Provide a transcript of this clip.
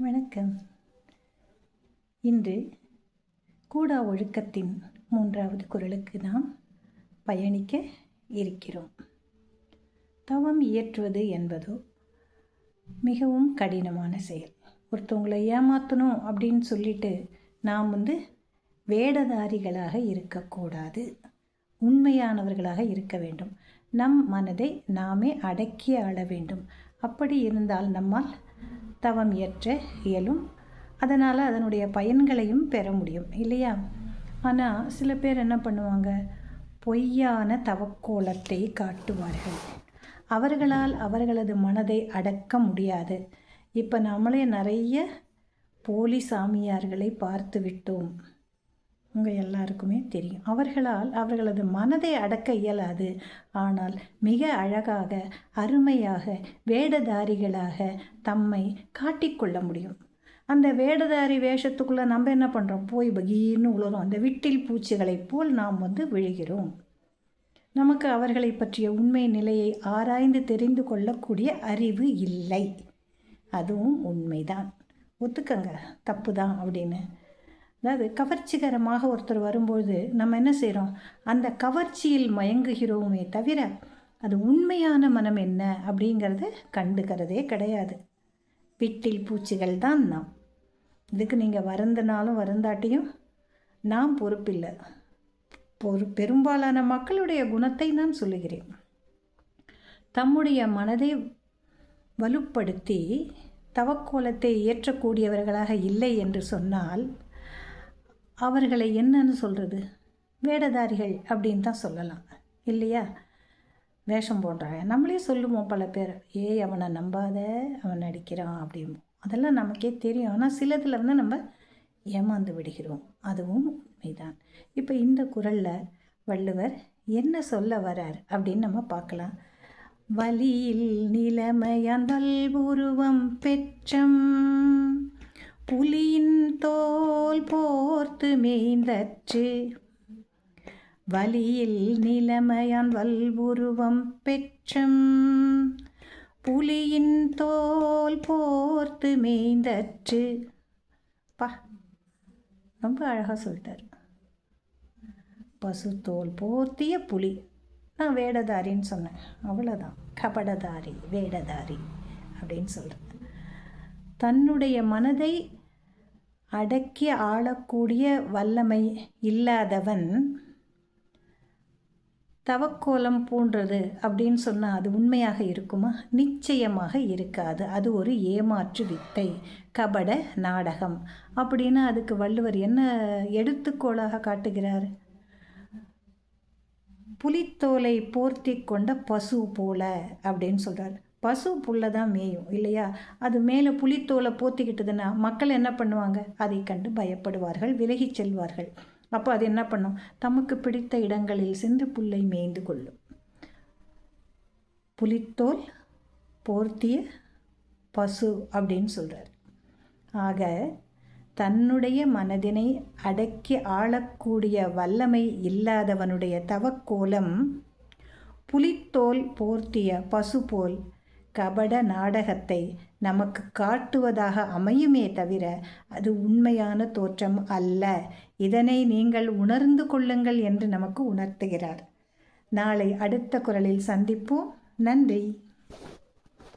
வணக்கம். இன்று கூடா ஒழுக்கத்தின் மூன்றாவது குரலுக்கு நாம் பயணிக்க இருக்கிறோம். தவம் இயற்றுவது என்பதோ மிகவும் கடினமான செயல். ஒருத்தவங்களை ஏமாற்றணும் அப்படின்னு சொல்லிட்டு நாம் வந்து வேடதாரிகளாக இருக்கக்கூடாது. உண்மையானவர்களாக இருக்க வேண்டும். நம் மனதை நாமே அடக்கி ஆள வேண்டும். அப்படி இருந்தால் நம்மால் தவம் இயற்ற இயலும். அதனால் அதனுடைய பயன்களையும் பெற முடியும் இல்லையா? ஆனால் சில பேர் என்ன பண்ணுவாங்க? பொய்யான தவக்கோலத்தை காட்டுவார்கள். அவர்களால் அவர்களது மனதை அடக்க முடியாது. இப்போ நம்மளே நிறைய போலி சாமியார்களை பார்த்து விட்டோம். உங்கள் எல்லாருக்குமே தெரியும். அவர்களால் அவர்களது மனதை அடக்க இயலாது. ஆனால் மிக அழகாக அருமையாக வேடதாரிகளாக தம்மை காட்டிக்கொள்ள முடியும். அந்த வேடதாரி வேஷத்துக்குள்ளே நம்ம என்ன பண்ணுறோம் போய் பகீர்னு உலகம் அந்த விட்டில் பூச்சிகளைப் போல் நாம் வந்து விழுகிறோம். நமக்கு அவர்களை பற்றிய உண்மை நிலையை ஆராய்ந்து தெரிந்து கொள்ளக்கூடிய அறிவு இல்லை. அதுவும் உண்மைதான். ஒத்துக்கங்க. தப்பு தான் அப்படின்னு அதாவது கவர்ச்சிகரமாக ஒருத்தர் வரும்போது நம்ம என்ன செய்கிறோம் அந்த கவர்ச்சியில் மயங்குகிறோமே தவிர அது உண்மையான மனம் என்ன அப்படிங்கிறத கண்டுக்கிறதே கிடையாது. விட்டில் பூச்சிகள் தான் நாம். இதுக்கு நீங்கள் வருந்தனாலும் வருந்தாட்டியும் நாம் பொறுப்பில்லை. பொறு பெரும்பாலான மக்களுடைய குணத்தை நான் சொல்லுகிறேன். தம்முடைய மனதை வலுப்படுத்தி தவக்கோலத்தை ஏற்றக்கூடியவர்களாக இல்லை என்று சொன்னால் அவர்களை என்னன்னு சொல்கிறது வேடதாரிகள் அப்படின்னு தான் சொல்லலாம். இல்லையா? வேஷம் போடுறாங்க. நம்மளே சொல்லுவோம் பல பேர். ஏய் அவனை நம்பாத. அவன் நடிக்கிறான் அப்படிம்போம். அதெல்லாம் நமக்கே தெரியும். ஆனால் சிலதில் வந்து நம்ம ஏமாந்து விடுகிறோம். அதுவும் உண்மைதான் இப்போ இந்த குரலில் வள்ளுவர் என்ன சொல்ல வரார் அப்படின்னு நம்ம பார்க்கலாம். வலியில் நிலைமையான் வல்புருவம் பெற்றம் புலியின் தோல் போர்த்து மேய்ந்தற்று. வலியில் நிலைமையான் வல்புருவம் பெற்றும். புலியின் தோல் போர்த்து மேய்ந்தற்று. பா ரொம்ப அழகாக சொல்லிட்டார். பசு தோல் போர்த்திய புலி. நான் வேடதாரின்னு சொன்னேன். அவ்வளோதான் கபடதாரி வேடதாரி அப்படின்னு சொல்கிறேன் தன்னுடைய மனதை அடக்கி ஆளக்கூடிய வல்லமை இல்லாதவன் தவக்கோலம் பூன்றது அப்படின்னு சொன்னால் அது உண்மையாக இருக்குமா? நிச்சயமாக இருக்காது. அது ஒரு ஏமாற்று வித்தை. கபட நாடகம். அப்படின்னு அதுக்கு வள்ளுவர் என்ன எடுத்துக்கோளாக காட்டுகிறார்? புலித்தோலை போர்த்தி கொண்ட பசு போல அப்படின்னு சொல்கிறார் பசு புல்லை தான் மேயும் இல்லையா? அது மேலே புலித்தோலை போத்திக்கிட்டதுன்னா மக்கள் என்ன பண்ணுவாங்க? அதை கண்டு பயப்படுவார்கள் விலகி செல்வார்கள். அப்போ அது என்ன பண்ணும்? தமக்கு பிடித்த இடங்களில் சென்று புல்லை மேய்ந்து கொள்ளும். புலித்தோல் போர்த்திய பசு அப்படின்னு சொல்கிறார் ஆக தன்னுடைய மனதினை அடக்கி ஆளக்கூடிய வல்லமை இல்லாதவனுடைய தவக்கோலம் புலித்தோல் போர்த்திய பசு போல் கபட நாடகத்தை நமக்கு காட்டுவதாக அமையுமே தவிர அது உண்மையான தோற்றம் அல்ல. இதனை நீங்கள் உணர்ந்து கொள்ளுங்கள் என்று நமக்கு உணர்த்துகிறார். நாளை அடுத்த குரலில் சந்திப்போம். நன்றி.